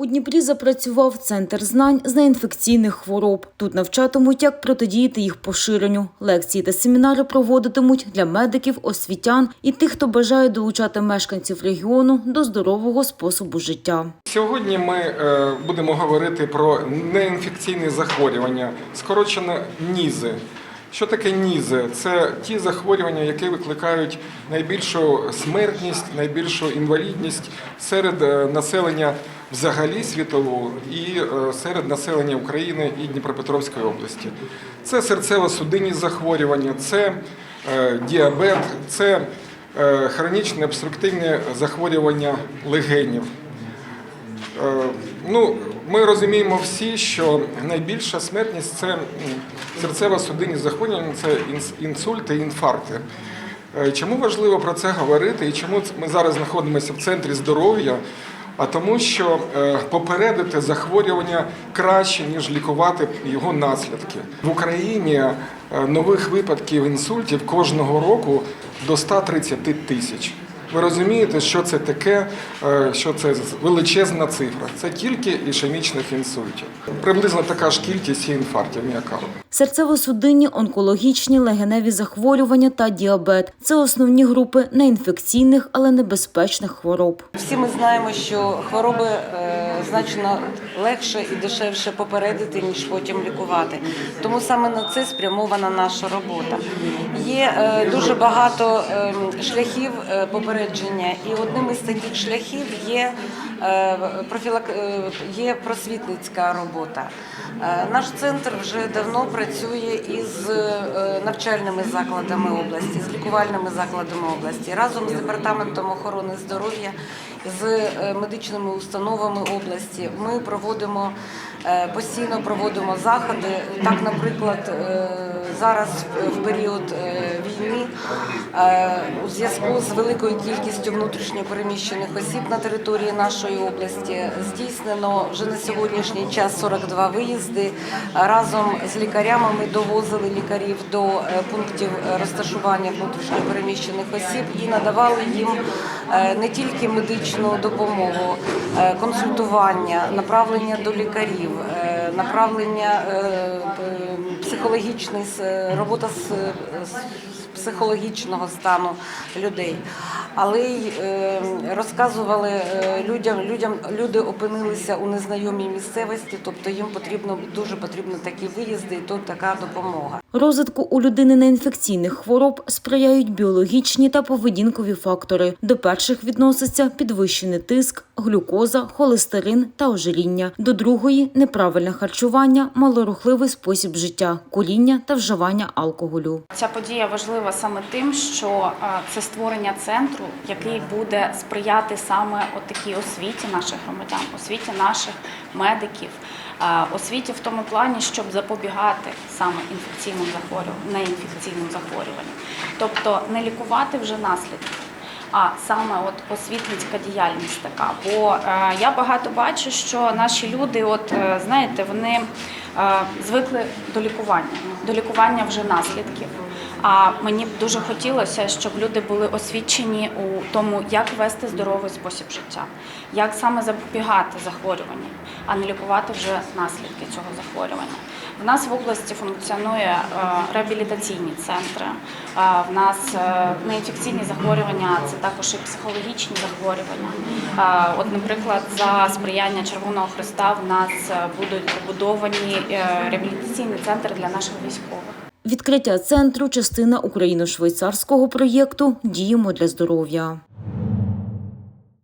У Дніпрі запрацював центр знань з неінфекційних хвороб. Тут навчатимуть, як протидіяти їх поширенню. Лекції та семінари проводитимуть для медиків, освітян і тих, хто бажає долучати мешканців регіону до здорового способу життя. Сьогодні ми е, будемо говорити про неінфекційні захворювання, скорочено НІЗи. Що таке НІЗи? Це ті захворювання, які викликають найбільшу смертність, найбільшу інвалідність серед е, населення взагалі світового і е, серед населення України і Дніпропетровської області. Це серцево-судинні захворювання, це е, діабет, це е, хронічне обструктивне захворювання легенів. Ну, ми розуміємо всі, що найбільша смертність це серцево-судинні захворювання, це інсульти і інфаркти. Чому важливо про це говорити і чому ми зараз знаходимося в центрі здоров'я? А тому, що е, попередити захворювання краще, ніж лікувати його наслідки. В Україні е, нових випадків інсультів кожного року до 130 тисяч. Ви розумієте, що це таке, е, що це величезна цифра. Це тільки ішемічних інсультів. Приблизно така ж кількість і інфарктів міокарду. Серцево-судинні, онкологічні, легеневі захворювання та діабет – це основні групи неінфекційних, але небезпечних хвороб. Всі ми знаємо, що хвороби е, значно легше і дешевше попередити, ніж потім лікувати. Тому саме на це спрямована наша робота. Є е, дуже багато е, шляхів е, попередження, і одним із таких шляхів є, е, профілак... є просвітницька робота. Наш центр вже давно працює із навчальними закладами області, з лікувальними закладами області разом з департаментом охорони здоров'я, з медичними установами області. Ми проводимо е, постійно проводимо заходи. Так, наприклад, е, зараз в період е, війни у зв'язку з великою кількістю внутрішньо переміщених осіб на території нашої області здійснено вже на сьогоднішній час 42 виїзди. Разом з лікарями ми довозили лікарів до пунктів розташування внутрішньо переміщених осіб і надавали їм не тільки медичну допомогу, консультування, направлення до лікарів, е, направлення е, психологічний робота з психологічного стану людей. Але й е, розказували е, людям, людям, люди опинилися у незнайомій місцевості, тобто їм потрібно дуже потрібно такі виїзди, і тут така допомога. Розвитку у людини неінфекційних хвороб сприяють біологічні та поведінкові фактори. До перших відноситься підвищений тиск, глюкоза, холестерин та ожиріння. До другої неправильне харчування, малорухливий спосіб життя, куріння та вживання алкоголю. Ця подія важлива саме тим, що це створення центру, який буде сприяти саме такій освіті наших громадян, освіті наших медиків, е, освіті в тому плані, щоб запобігати саме інфекційним захворюванням, неінфекційним захворюванням, тобто не лікувати вже наслідки. А саме от освітницька діяльність така. Бо е, я багато бачу, що наші люди, от е, знаєте, вони звикли до лікування, до лікування вже наслідків. А мені б дуже хотілося, щоб люди були освічені у тому, як вести здоровий спосіб життя, як саме запобігати захворюванням, а не лікувати вже наслідки цього захворювання. В нас в області функціонує е, реабілітаційні центри. Е, В нас е, неінфекційні захворювання це також і психологічні захворювання. Е, От, наприклад, за сприяння Червоного Христа в нас е, будуть побудовані е, центр для наших військових. Відкриття центру частина україно-швейцарського проєкту Діємо для здоров'я.